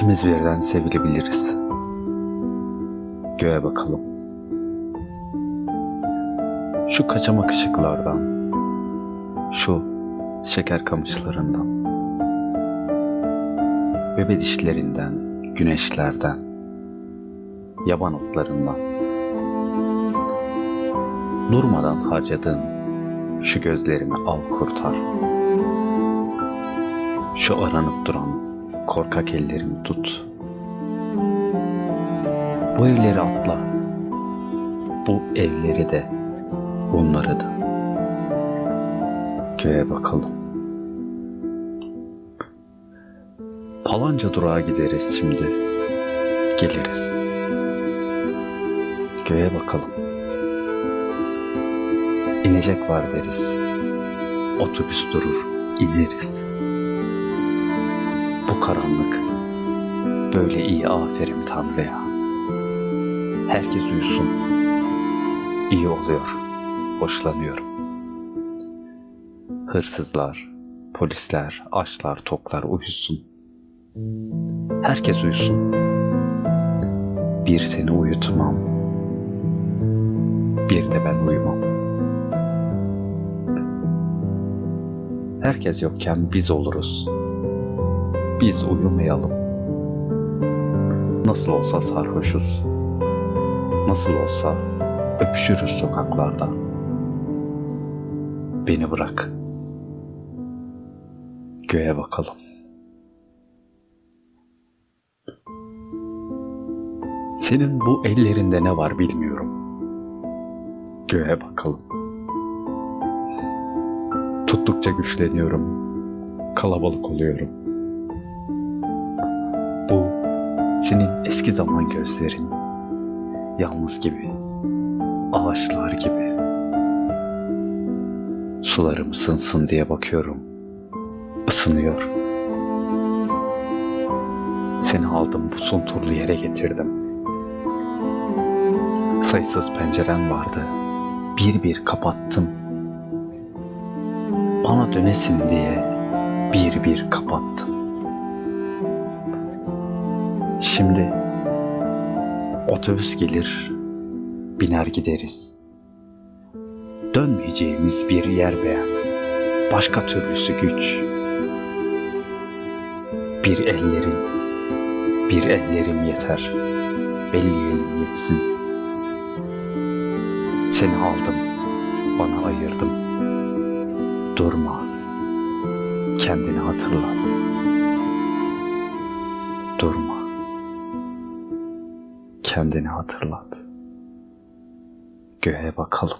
İkimiz birden sevilebiliriz. Göğe bakalım. Şu kaçamak ışıklardan, şu şeker kamışlarından, bebe dişlerinden, güneşlerden, yaban otlarından, durmadan harcadığın şu gözlerimi al kurtar. Şu aranıp duran korkak ellerimi tut. Bu evleri atla. Bu evleri de, bunları da. Göğe bakalım. Palanca durağa gideriz şimdi. Geliriz. Göğe bakalım. İnecek var deriz. Otobüs durur, ineriz. Karanlık böyle iyi aferin Tanrı'ya. Herkes uyusun. İyi oluyor. Hoşlanıyorum. Hırsızlar, polisler, açlar, toklar uyusun. Herkes uyusun. Bir seni uyutmam. Bir de ben uyumam. Herkes yokken biz oluruz. Biz uyumayalım. Nasıl olsa sarhoşuz. Nasıl olsa öpüşürüz sokaklarda. Beni bırak. Göğe bakalım. Senin bu ellerinde ne var bilmiyorum. Göğe bakalım. Tuttukça güçleniyorum. Kalabalık oluyorum. Senin eski zaman gözlerin. Yalnız gibi. Ağaçlar gibi. Sularım ısınsın diye bakıyorum. Isınıyor. Seni aldım bu son turlu yere getirdim. Sayısız penceren vardı. Bir bir kapattım. Bana dönesin diye bir bir kapattım. Şimdi otobüs gelir, biner gideriz. Dönmeyeceğimiz bir yer beğen. Başka türlüsü güç. Bir ellerin, bir ellerim yeter. Belleyelim yetsin. Seni aldım, bana ayırdım. Durma, kendini hatırlat. Durma, kendini hatırlat. Göğe bakalım.